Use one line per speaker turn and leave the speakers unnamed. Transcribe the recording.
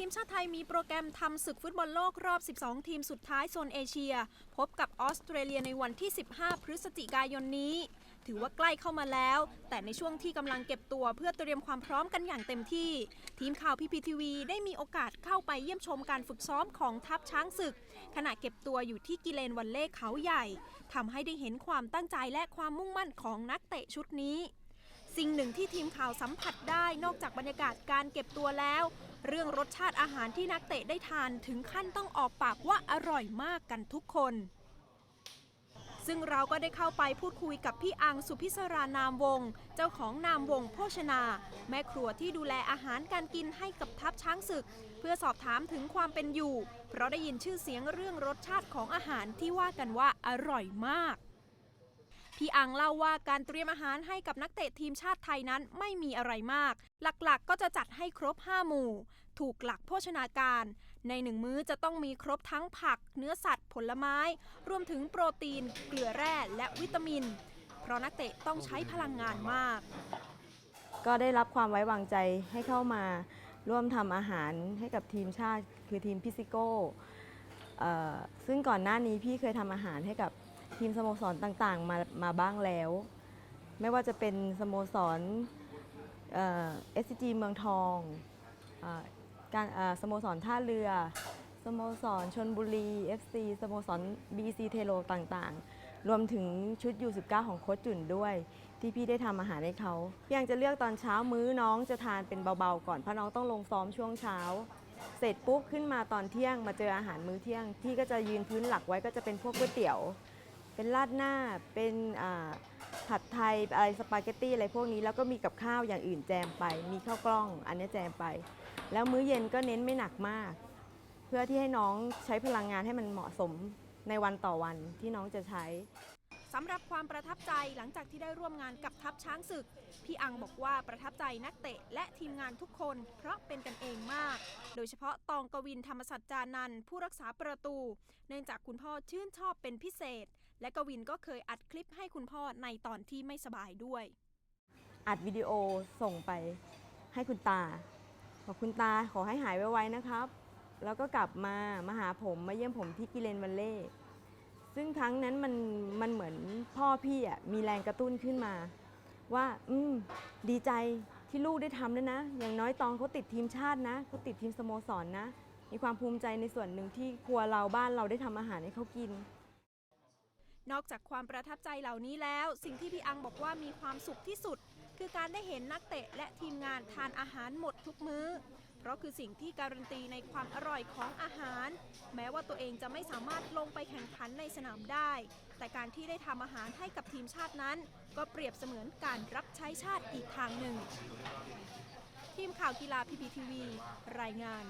ทีมชาติไทยมีโปรแกรมทำศึกฟุตบอลโลกรอบ 12 ทีมสุดท้ายโซนเอเชีย พบกับออสเตรเลียในวันที่ 15 พฤศจิกายนนี้ ถือว่าใกล้เข้ามาแล้ว แต่ในช่วงที่กำลังเก็บตัวเพื่อเตรียมความพร้อมกันอย่างเต็มที่ ทีมข่าวพีพีทีวีได้มีโอกาสเข้าไปเยี่ยมชมการฝึกซ้อมของทัพช้างศึก ขณะเก็บตัวอยู่ที่กิเลนวันเล่เขาใหญ่ทำให้ได้เห็นความตั้งใจและความมุ่งมั่นของนักเตะชุดนี้ สิ่งหนึ่งที่ทีมข่าวสัมผัสได้นอกจากบรรยากาศการเก็บตัวแล้ว เรื่องรสชาติอาหารที่นักเตะได้ทานถึงขั้นต้องออกปากว่าอร่อยมากกันทุกคน ซึ่งเราก็ได้เข้าไปพูดคุยกับพี่อังสุพิศรานามวงศ์เจ้าของนามวงโภชนา แม่ครัวที่ดูแลอาหารการกินให้กับทัพช้างศึก เพื่อสอบถามถึงความเป็นอยู่ เพราะได้ยินชื่อเสียงเรื่องรสชาติของอาหารที่ว่ากันว่าอร่อยมาก พี่อังเล่าว่าการเตรียมอาหารให้กับนักเตะทีมชาติไทยนั้นไม่มีอะไรมาก หลักๆก็จะจัดให้ครบ 5 หมู่ ถูกหลักโภชนาการ ในหนึ่งมื้อจะต้องมีครบทั้งผัก เนื้อสัตว์ ผลไม้ รวมถึงโปรตีน เกลือแร่และวิตามิน เพราะนักเตะต้องใช้พลังงานมาก
ก็ได้รับความไว้วางใจให้เข้ามา ร่วมทำอาหารให้กับทีมชาติ คือทีมพิซิโก้ซึ่งก่อนหน้านี้พี่เคยทำอาหารให้กับ ทีมสโมสรต่างๆ มามาบ้างแล้ว ไม่ว่าจะเป็นสโมสรเอ่อ SCG เมืองทองอการสโมสรท่าเรือ สโมสรชนบุรี FC สโมสร BC เทโลต่างๆ รวมถึงชุด U19 ของโค้ชจุ่นด้วย ที่พี่ได้ทำอาหารให้เขาพี่ยังจะเลือกตอนเช้ามื้อน้องจะทานเป็นเบาๆก่อนเพราะน้องต้องลงซ้อมช่วงเช้า เสร็จปุ๊บขึ้นมาตอนเที่ยงมาเจออาหารมื้อเที่ยงพี่ก็จะยืนพื้นหลักไว้ก็จะเป็นพวกก๋วยเตี๋ยว เป็นราดหน้าเป็นอ่าผัดไทยอะไรสปาเกตตี้อะไรพวกนี้แล้วก็มีกับข้าวอย่างอื่นแจมไป มีข้าวกล้องอันนี้แจมไป แล้วมื้อเย็นก็เน้นไม่หนักมาก เพื่อที่ให้น้องใช้พลังงานให้มันเหมาะสมในวันต่อวันที่น้องจะใช้
สำหรับความประทับใจหลังจากที่ได้ร่วมงานกับทัพช้างศึก พี่อังบอกว่าประทับใจนักเตะและทีมงานทุกคน เพราะเป็นกันเองมาก โดยเฉพาะตองกวินธรรมสัจจานันท์ผู้รักษาประตู เนื่องจากคุณพ่อชื่นชอบเป็นพิเศษ และกวินก็เคยอัดคลิปให้คุณพ่อในตอนที่ไม่สบายด้วย
อัดวิดีโอส่งไปให้คุณตาบอกคุณตาขอให้หายไวๆนะครับ แล้วก็กลับมามาหาผมมาเยี่ยมผมที่กิเลนวันเล่ซึ่งครั้งนั้นมันมันเหมือนพ่อพี่อะมีแรงกระตุ้นขึ้นมา ว่าอืมดีใจที่ลูกได้ทำแล้วนะ อย่างน้อยตองเขาติดทีมชาตินะเขาติดทีมสโมสรนนะ มีความภูมิใจในส่วนหนึ่งที่ครัวเราบ้านเราได้ทำอาหารให้เขากิน
นอกจากความประทับใจเหล่านี้แล้ว สิ่งที่พี่อังบอกว่ามีความสุขที่สุด คือการได้เห็นนักเตะและทีมงานทานอาหารหมดทุกมื้อ เพราะคือสิ่งที่การันตีในความอร่อยของอาหาร แม้ว่าตัวเองจะไม่สามารถลงไปแข่งขันในสนามได้ แต่การที่ได้ทำอาหารให้กับทีมชาตินั้น ก็เปรียบเสมือนการรับใช้ชาติอีกทางหนึ่ง ทีมข่าวกีฬาพีพีทีวีรายงาน